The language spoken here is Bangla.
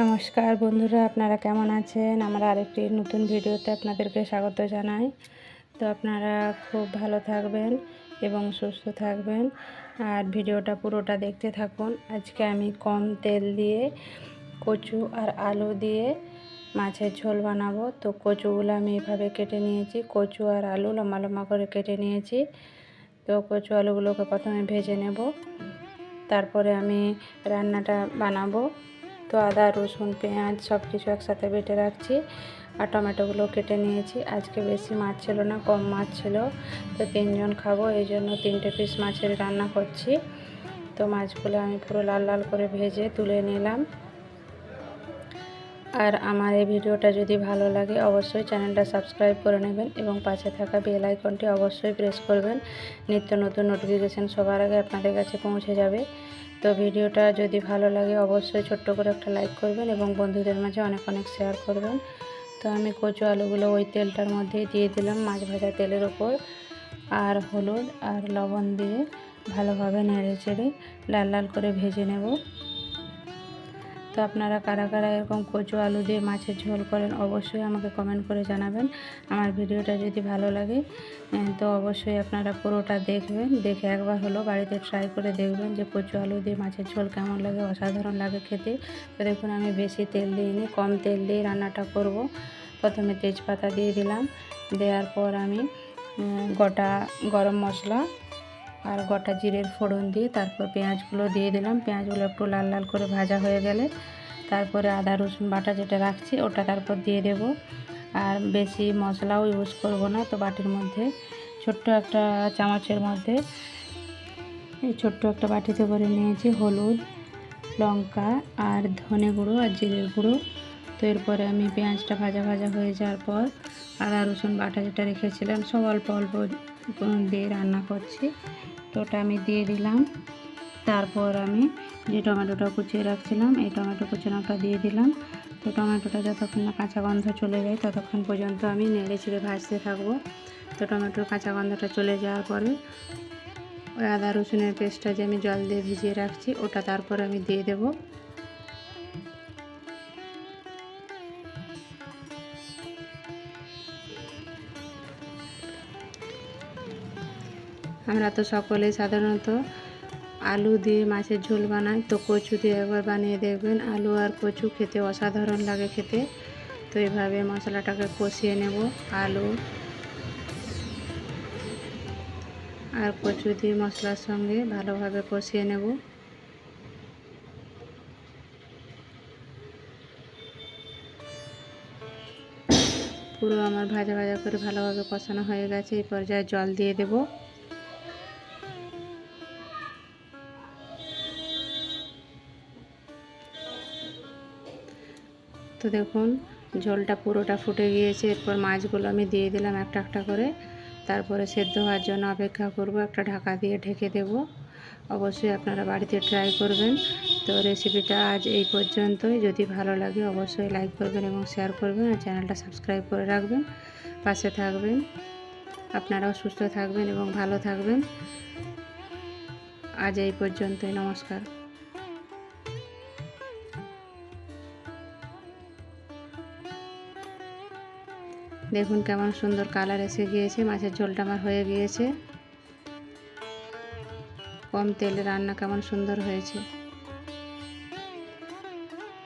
নমস্কার বন্ধুরা, আপনারা কেমন আছেন? আমার আরেকটি নতুন ভিডিওতে আপনাদেরকে স্বাগত জানাই। তো আপনারা খুব ভালো থাকবেন এবং সুস্থ থাকবেন। আর ভিডিওটা পুরোটা দেখতে থাকুন। আজকে আমি কম তেল দিয়ে কচু আর আলু দিয়ে মাছের ঝোল বানাবো। তো কচুগুলো আমি এভাবে কেটে নিয়েছি। কচু আর আলু লম্বা লম্বা করে কেটে নিয়েছি। তো কচু আলুগুলোকে প্রথমে ভেজে নেব। তারপরে আমি রান্নাটা বানাবো। তো আদা, রসুন, পেঁয়াজ সব কিছু একসাথে বেটে রাখছি আর টমেটোগুলো কেটে নিয়েছি। আজকে বেশি মাছ ছিল না, কম মাছ ছিল। তো তিনজন খাব, এই জন্য তিনটে পিস মাছের রান্না করছি। তো মাছগুলো আমি পুরো লাল লাল করে ভেজে তুলে নিলাম। আর আমার এই ভিডিওটা যদি ভালো লাগে, অবশ্যই চ্যানেলটা সাবস্ক্রাইব করে নেবেন এবং পাশে থাকা বেল আইকনটি অবশ্যই প্রেস করবেন। নিত্য নতুন নোটিফিকেশান সবার আগে আপনাদের কাছে পৌঁছে যাবে। তো ভিডিওটা যদি ভালো লাগে, অবশ্যই ছোট্ট করে একটা লাইক করবেন এবং বন্ধুদের মাঝে অনেক অনেক শেয়ার করবেন। তো আমি কচু আলুগুলো ওই তেলটার মধ্যেই দিয়ে দিলাম মাছ ভাজা তেলের ওপর। আর হলুদ আর লবণ দিয়ে ভালোভাবে নেড়ে চেড়ে লাল লাল করে ভেজে নেব। তো আপনারা কারা কারা এরকম কচু আলু দিয়ে মাছের ঝোল করেন অবশ্যই আমাকে কমেন্ট করে জানাবেন। আমার ভিডিওটা যদি ভালো লাগে তো অবশ্যই আপনারা পুরোটা দেখবেন। দেখে একবার হলো বাড়িতে ট্রাই করে দেখবেন যে কচু আলু দিয়ে মাছের ঝোল কেমন লাগে, অসাধারণ লাগে খেতে। তো দেখুন, আমি বেশি তেল দিইনি, কম তেল দিয়ে রান্নাটা করব। প্রথমে তেজপাতা দিয়ে দিলাম। দেওয়ার পর আমি গোটা গরম মশলা আর গোটা জিরের ফোড়ন দিয়ে তারপর পেঁয়াজগুলো দিয়ে দিলাম। পেঁয়াজগুলো একটু লাল লাল করে ভাজা হয়ে গেলে তারপরে আদা, রসুন বাটা যেটা রাখছি ওটা তারপর দিয়ে দেব। আর বেশি মশলাও ইউজ করব না তো বাটির মধ্যে। ছোট্ট একটা চামচের মধ্যে এই ছোট্ট একটা বাটিতে করে নিয়েছি হলুদ, লঙ্কা আর ধনে গুঁড়ো আর জিরের গুঁড়ো। তো এরপরে আমি পেঁয়াজটা ভাজা ভাজা হয়ে যাওয়ার পর আদা, রসুন বাটা যেটা রেখেছিলাম সব অল্প অল্প দিয়ে রান্না করছি। ওটা আমি দিয়ে দিলাম। তারপর আমি যে টমেটোটা কুচিয়ে রাখছিলাম, এই টমেটো কুচানোটা দিয়ে দিলাম। তো টমেটোটা যতক্ষণ না কাঁচা গন্ধ চলে যায়, ততক্ষণ পর্যন্ত আমি নেড়ে ছেড়ে ভাজতে থাকব। তো টমেটোর কাঁচা গন্ধটা চলে যাওয়ার পরে ওই আদা রসুনের পেস্টটা যে আমি জল দিয়ে ভিজিয়ে রাখছি, ওটা তারপর আমি দিয়ে দেবো। আমরা তো সকলেই সাধারণত আলু দিয়ে মাছের ঝোল বানাই। তো কচু দিয়ে একবার বানিয়ে দেখবেন, আলু আর কচু খেতে অসাধারণ লাগে খেতে। তো এইভাবে মশলাটাকে কষিয়ে নেব, আলু আর কচু দিয়ে মশলার সঙ্গে ভালোভাবে কষিয়ে নেব। পুরো আমার ভাজা ভাজা করে ভালোভাবে কষানো হয়ে গেছে এই পর্যায়ে জল দিয়ে দেবো। তো দেখুন ঝোলটা পুরোটা ফুটে গিয়েছে। এরপর মাছগুলো আমি দিয়ে দিলাম একটা একটা করে। তারপরে সেদ্ধ হওয়ার জন্য অপেক্ষা করব, একটা ঢাকা দিয়ে ঢেকে দেব। অবশ্যই আপনারা বাড়িতে ট্রাই করবেন। তো রেসিপিটা আজ এই পর্যন্তই। যদি ভালো লাগে অবশ্যই লাইক করবেন এবং শেয়ার করবেন আর চ্যানেলটা সাবস্ক্রাইব করে রাখবেন। পাশে থাকবেন। আপনারাও সুস্থ থাকবেন এবং ভালো থাকবেন। আজ এই পর্যন্তই। নমস্কার। দেখুন কেমন সুন্দর কালার এসে গিয়েছে, মাছের ঝোলটা আমার হয়ে গিয়েছে। কম তেলে রান্না কেমন সুন্দর হয়েছে।